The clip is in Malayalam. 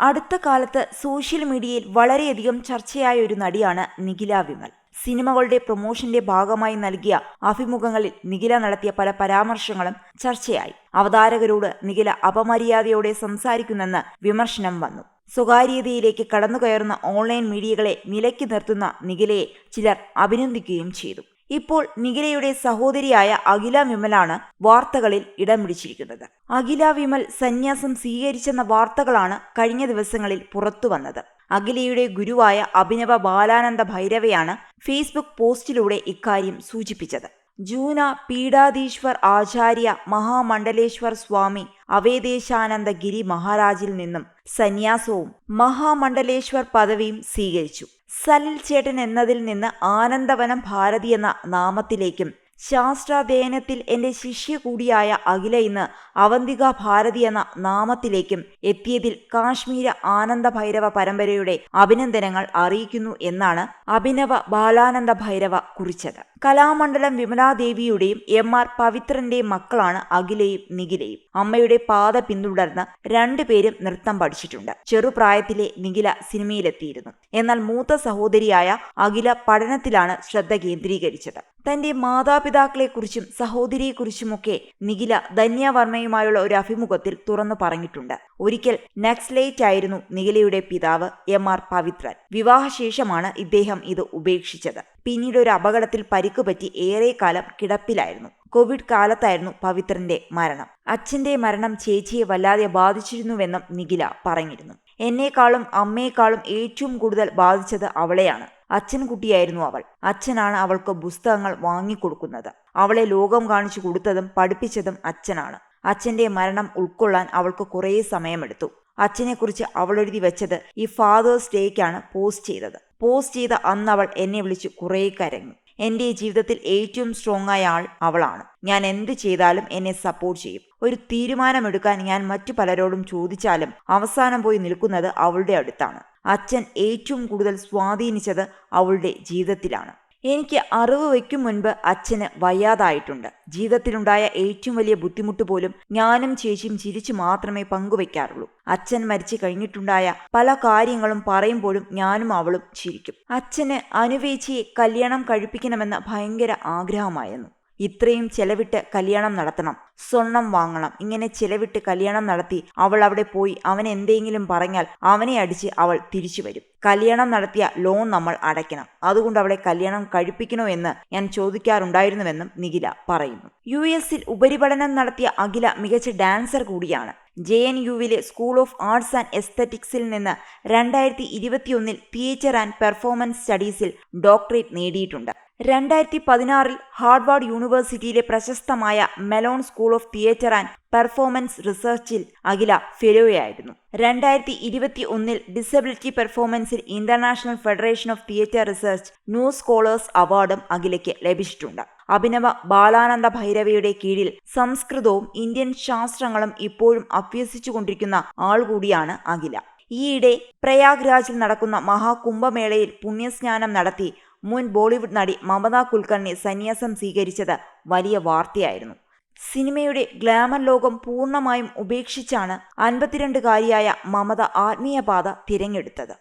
അടുത്ത കാലത്ത് സോഷ്യൽ മീഡിയയിൽ വളരെയധികം ചർച്ചയായ ഒരു നടിയാണ് നിഖില വിമൽ. സിനിമകളുടെ പ്രൊമോഷന്റെ ഭാഗമായി നൽകിയ അഭിമുഖങ്ങളിൽ നിഖില നടത്തിയ പല പരാമർശങ്ങളും ചർച്ചയായി. അവതാരകരോട് നിഖില അപമര്യാദയോടെ സംസാരിക്കുന്നെന്ന് വിമർശനം വന്നു. സ്വകാര്യതയിലേക്ക് കടന്നുകയറുന്ന ഓൺലൈൻ മീഡിയകളെ നിലയ്ക്ക് നിർത്തുന്ന നിഖിലയെ ചിലർ അഭിനന്ദിക്കുകയും ചെയ്തു. ഇപ്പോൾ നിഖിലയുടെ സഹോദരിയായ അഖില വിമലാണ് വാർത്തകളിൽ ഇടം പിടിച്ചിരിക്കുന്നത്. അഖില വിമൽ സന്യാസം സ്വീകരിച്ചെന്ന വാർത്തകളാണ് കഴിഞ്ഞ ദിവസങ്ങളിൽ പുറത്തുവന്നത് അഖിലയുടെ ഗുരുവായ അഭിനവ ബാലാനന്ദ ഭൈരവയാണ് ഫേസ്ബുക്ക് പോസ്റ്റിലൂടെ ഇക്കാര്യം സൂചിപ്പിച്ചത്. ജൂന പീഡാധീശ്വർ ആചാര്യ മഹാമണ്ഡലേശ്വർ സ്വാമി അവേദേശാനന്ദ ഗിരി മഹാരാജിൽ നിന്നും സന്യാസവും മഹാമണ്ഡലേശ്വർ പദവിയും സ്വീകരിച്ചു. സലിൽ ചേട്ടൻ എന്നതിൽ നിന്ന് ആനന്ദവനം ഭാരതി എന്ന നാമത്തിലേക്കും ശാസ്ത്രാധ്യയനത്തിൽ എന്റെ ശിഷ്യ കൂടിയായ അഖില ഇന്ന് അവന്തിക ഭാരതി എന്ന നാമത്തിലേക്കും എത്തിയതിൽ കാശ്മീര ആനന്ദ ഭൈരവ പരമ്പരയുടെ അഭിനന്ദനങ്ങൾ അറിയിക്കുന്നു എന്നാണ് അഭിനവ ബാലാനന്ദ ഭൈരവ കുറിച്ചത്. കലാമണ്ഡലം വിമലാദേവിയുടെയും എം ആർ പവിത്രന്റെയും മക്കളാണ് അഖിലയും നിഖിലയും. അമ്മയുടെ പാത പിന്തുടർന്ന് രണ്ടുപേരും നൃത്തം പഠിച്ചിട്ടുണ്ട്. ചെറുപ്രായത്തിലെ നിഖില സിനിമയിലെത്തിയിരുന്നു. എന്നാൽ മൂത്ത സഹോദരിയായ അഖില പഠനത്തിലാണ് ശ്രദ്ധ കേന്ദ്രീകരിച്ചത്. തന്റെ മാതാപിതാക്കളെക്കുറിച്ചും സഹോദരിയെക്കുറിച്ചുമൊക്കെ നിഖില ധന്യവർമ്മയുമായുള്ള ഒരു അഭിമുഖത്തിൽ തുറന്നു പറഞ്ഞിട്ടുണ്ട്. ഒരിക്കൽ നക്സ്ലേറ്റ് ആയിരുന്നു നിഖിലയുടെ പിതാവ് എം ആർ പവിത്രൻ. വിവാഹശേഷമാണ് ഇദ്ദേഹം ഇത് ഉപേക്ഷിച്ചത്. പിന്നീട് ഒരു അപകടത്തിൽ പരിക്കുപറ്റി ഏറെക്കാലം കിടപ്പിലായിരുന്നു. കോവിഡ് കാലത്തായിരുന്നു പവിത്രന്റെ മരണം. അച്ഛന്റെ മരണം ചേച്ചിയെ വല്ലാതെ ബാധിച്ചിരുന്നുവെന്നും നിഖില പറഞ്ഞിരുന്നു. എന്നെക്കാളും അമ്മയെക്കാളും ഏറ്റവും കൂടുതൽ ബാധിച്ചത് അവളെയാണ്. അച്ഛൻ കുട്ടിയായിരുന്നു അവൾ. അച്ഛനാണ് അവൾക്ക് പുസ്തകങ്ങൾ വാങ്ങിക്കൊടുക്കുന്നത്. അവളെ ലോകം കാണിച്ചു കൊടുത്തതും പഠിപ്പിച്ചതും അച്ഛനാണ്. അച്ഛന്റെ മരണം ഉൾക്കൊള്ളാൻ അവൾക്ക് കുറേ സമയമെടുത്തു. അച്ഛനെക്കുറിച്ച് അവൾ എഴുതി വെച്ചത് ഈ ഫാദേഴ്സ് ഡേക്കാണ് പോസ്റ്റ് ചെയ്തത്. പോസ്റ്റ് ചെയ്ത അന്ന് അവൾ എന്നെ വിളിച്ച് കുറേ കരഞ്ഞു. എന്റെ ജീവിതത്തിൽ ഏറ്റവും സ്ട്രോങ് ആയ ആൾ അവളാണ്. ഞാൻ എന്ത് ചെയ്താലും എന്നെ സപ്പോർട്ട് ചെയ്യും. ഒരു തീരുമാനമെടുക്കാൻ ഞാൻ മറ്റു പലരോടും ചോദിച്ചാലും അവസാനം പോയി നിൽക്കുന്നത് അവളുടെ അടുത്താണ്. അച്ഛൻ ഏറ്റവും കൂടുതൽ സ്വാധീനിച്ചത് അവളുടെ ജീവിതത്തിലാണ്. എനിക്ക് അറിവ് വയ്ക്കും മുൻപ് അച്ഛന് വയ്യാതായിട്ടുണ്ട്. ജീവിതത്തിലുണ്ടായ ഏറ്റവും വലിയ ബുദ്ധിമുട്ട് പോലും ഞാനും ചേച്ചിയും ചിരിച്ചു മാത്രമേ പങ്കുവയ്ക്കാറുള്ളൂ. അച്ഛൻ മരിച്ചു കഴിഞ്ഞിട്ടുണ്ടായ പല കാര്യങ്ങളും പറയുമ്പോഴും ഞാനും അവളും ചിരിക്കും. അച്ഛന് അനുവേച്ചിയെ കല്യാണം കഴിപ്പിക്കണമെന്ന് ഭയങ്കര ആഗ്രഹമായിരുന്നു. ഇത്രയും ചെലവിട്ട് കല്യാണം നടത്തണം. സ്വർണം വാങ്ങണം. ഇങ്ങനെ ചെലവിട്ട് കല്യാണം നടത്തി അവൾ അവിടെ പോയി അവൻ എന്തെങ്കിലും പറഞ്ഞാൽ അവനെ അടിച്ച് അവൾ തിരിച്ചു വരും. കല്യാണം നടത്തിയ ലോൺ നമ്മൾ അടയ്ക്കണം. അതുകൊണ്ട് അവളെ കല്യാണം കഴിപ്പിക്കണോ എന്ന് ഞാൻ ചോദിക്കാറുണ്ടായിരുന്നുവെന്നും നിഖില പറയുന്നു. യു എസിൽ ഉപരിപഠനം നടത്തിയ അഖില മികച്ച ഡാൻസർ കൂടിയാണ്. ജെ എൻ യുവിലെ സ്കൂൾ ഓഫ് ആർട്സ് ആൻഡ് എസ്തറ്റിക്സിൽ നിന്ന് രണ്ടായിരത്തി ഇരുപത്തിയൊന്നിൽ തിയേറ്റർ ആൻഡ് പെർഫോമൻസ് സ്റ്റഡീസിൽ ഡോക്ടറേറ്റ് നേടിയിട്ടുണ്ട്. രണ്ടായിരത്തി പതിനാറിൽ ഹാർവാർഡ് യൂണിവേഴ്സിറ്റിയിലെ പ്രശസ്തമായ Mellon school of theatre and performance റിസർച്ചിൽ അഖില ഫെലോയായിരുന്നു രണ്ടായിരത്തി ഇരുപത്തി ഒന്നിൽ disability പെർഫോമൻസിൽ international federation of theatre research new scholars അവാർഡും അഖിലയ്ക്ക് ലഭിച്ചിട്ടുണ്ട്. അഭിനവ ബാലാനന്ദ ഭൈരവയുടെ കീഴിൽ സംസ്കൃതവും ഇന്ത്യൻ ശാസ്ത്രങ്ങളും ഇപ്പോഴും അഭ്യസിച്ചുകൊണ്ടിരിക്കുന്ന ആൾ കൂടിയാണ് അഖില. ഈയിടെ പ്രയാഗ്രാജിൽ നടക്കുന്ന മഹാകുംഭമേളയിൽ പുണ്യസ്നാനം നടത്തി മുൻ ബോളിവുഡ് നടി മമത കുൽക്കർണി സന്യാസം സ്വീകരിച്ചത് വലിയ വാർത്തയായിരുന്നു. സിനിമയുടെ ഗ്ലാമർ ലോകം പൂർണമായും ഉപേക്ഷിച്ചാണ് അൻപത്തിരണ്ടുകാരിയായ മമത ആത്മീയപാത തിരഞ്ഞെടുത്തത്.